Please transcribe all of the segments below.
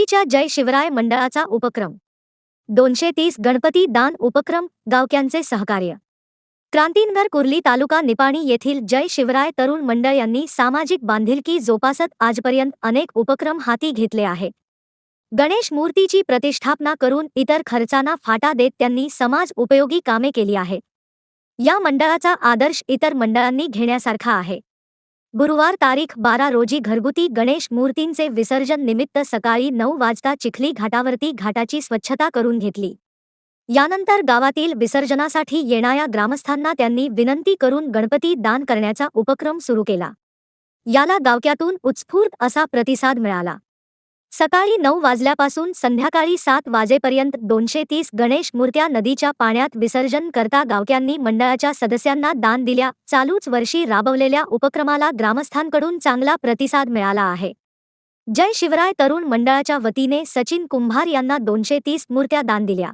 कुर्लीच्या जय शिवराय मंडळाचा उपक्रम. दोनशे तीस गणपती दान उपक्रम गावक्यांचे सहकार्य. क्रांतीनगर कुर्ली तालुका निपाणी येथील जय शिवराय तरुण मंडळ यांनी सामाजिक बांधिलकी जोपासत आजपर्यंत अनेक उपक्रम हाती घेतले आहेत. गणेश मूर्तीची प्रतिष्ठापना करून इतर खर्चांना फाटा देत त्यांनी समाज उपयोगी कामे केली आहेत. या मंडळाचा आदर्श इतर मंडळांनी घेण्यासारखा आहे. गुरुवार तारीख बारा रोजी घरगुती गणेश मूर्तींचे विसर्जन निमित्त सकाळी नऊ वाजता चिखली घाटावरती घाटाची स्वच्छता करून घेतली. यानंतर गावातील विसर्जनासाठी येणाऱ्या ग्रामस्थांना त्यांनी विनंती करून गणपती दान करण्याचा उपक्रम सुरू केला. याला गावक्यातून उत्स्फूर्त असा प्रतिसाद मिळाला. सकाळी नऊ वाजल्यापासून संध्याकाळी सात वाजेपर्यंत दोनशे तीस गणेश मूर्त्या नदीच्या पाण्यात विसर्जन करता गावक्यांनी मंडळाच्या सदस्यांना दान दिल्या. चालूच वर्षी राबवलेल्या उपक्रमाला ग्रामस्थांकडून चांगला प्रतिसाद मिळाला आहे. जय शिवराय तरुण मंडळाच्या वतीने सचिन कुंभार यांना दोनशे तीस मूर्त्या दान दिल्या.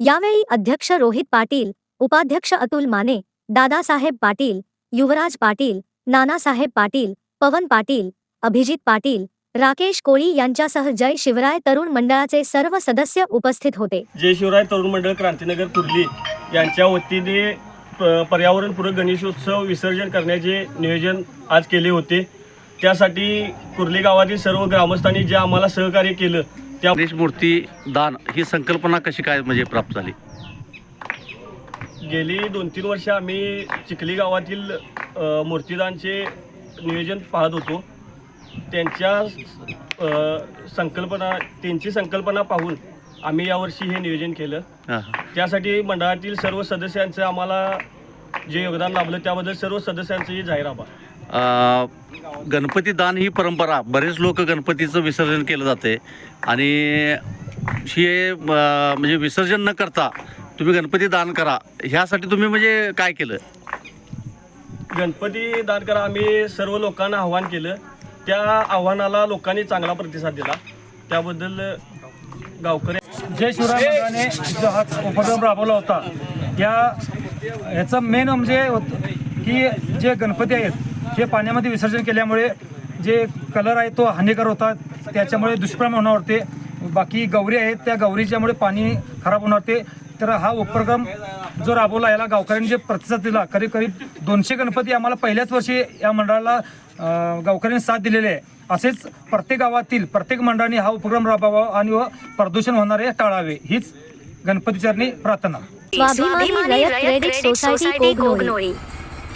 यावेळी अध्यक्ष रोहित पाटील उपाध्यक्ष अतुल माने दादासाहेब पाटील युवराज पाटील नानासाहेब पाटील पवन पाटील अभिजित पाटील राकेश कोळी यांच्यासह जय शिवराय तरुण मंडळाचे सर्व सदस्य उपस्थित होते. जय शिवराय तरुण मंडळ क्रांतीनगर कुर्ली यांच्या वतीने पर्यावरणपूरक गणेशोत्सव विसर्जन करण्याचे नियोजन आज केले होते. त्यासाठी कुर्ली गावातील सर्व ग्रामस्थांनी जे आम्हाला सहकार्य केलं त्या गणेश मूर्ती दान ही संकल्पना कशी काय म्हणजे प्राप्त झाली? गेली दोन तीन वर्ष आम्ही चिखली गावातील मूर्तिदानचे नियोजन पाहत होतो. त्यांच्या संकल्पना त्यांची संकल्पना पाहून आम्ही यावर्षी हे नियोजन केलं. त्यासाठी मंडळातील सर्व सदस्यांचं आम्हाला जे योगदान लाभलं त्याबद्दल सर्व सदस्यांचंही जाहीर आभार. अं, गणपती दान ही परंपरा बरेच लोक गणपतीचं विसर्जन केलं जाते. आणि हे अं, म्हणजे विसर्जन न करता तुम्ही गणपती दान करा. ह्यासाठी तुम्ही म्हणजे काय केलं? गणपती दान करा आम्ही सर्व लोकांना आव्हान केलं. त्या आव्हानाला लोकांनी चांगला प्रतिसाद दिला. त्याबद्दल गावकरी जय शिवराय मंडळाने जो हा उपक्रम राबवला होता या ह्याचं मेन म्हणजे होत- की जे गणपती आहेत हे पाण्यामध्ये विसर्जन केल्यामुळे जे कलर आहे तो हानिकर होता त्याच्यामुळे दुष्परिणाम होणार होते बाकी गौरी आहेत त्या गौरीच्यामुळे पाणी खराब होणार होते तर हा उपक्रम जो राबवला याला गावकऱ्यांनी जे प्रतिसाद दिला करीब करीब दोनशे गणपती आम्हाला पहिल्याच वर्षी या मंडळाला गावकऱ्यांनी साथ दिलेली आहे. असेच प्रत्येक गावातील प्रत्येक मंडळाने हा उपक्रम राबवावा आणि व प्रदूषण होणारे टाळावे. हीच गणपतीचरणी प्रार्थना. स्वाभिमानी रयत क्रेडिट सोसायटी कोगनोळी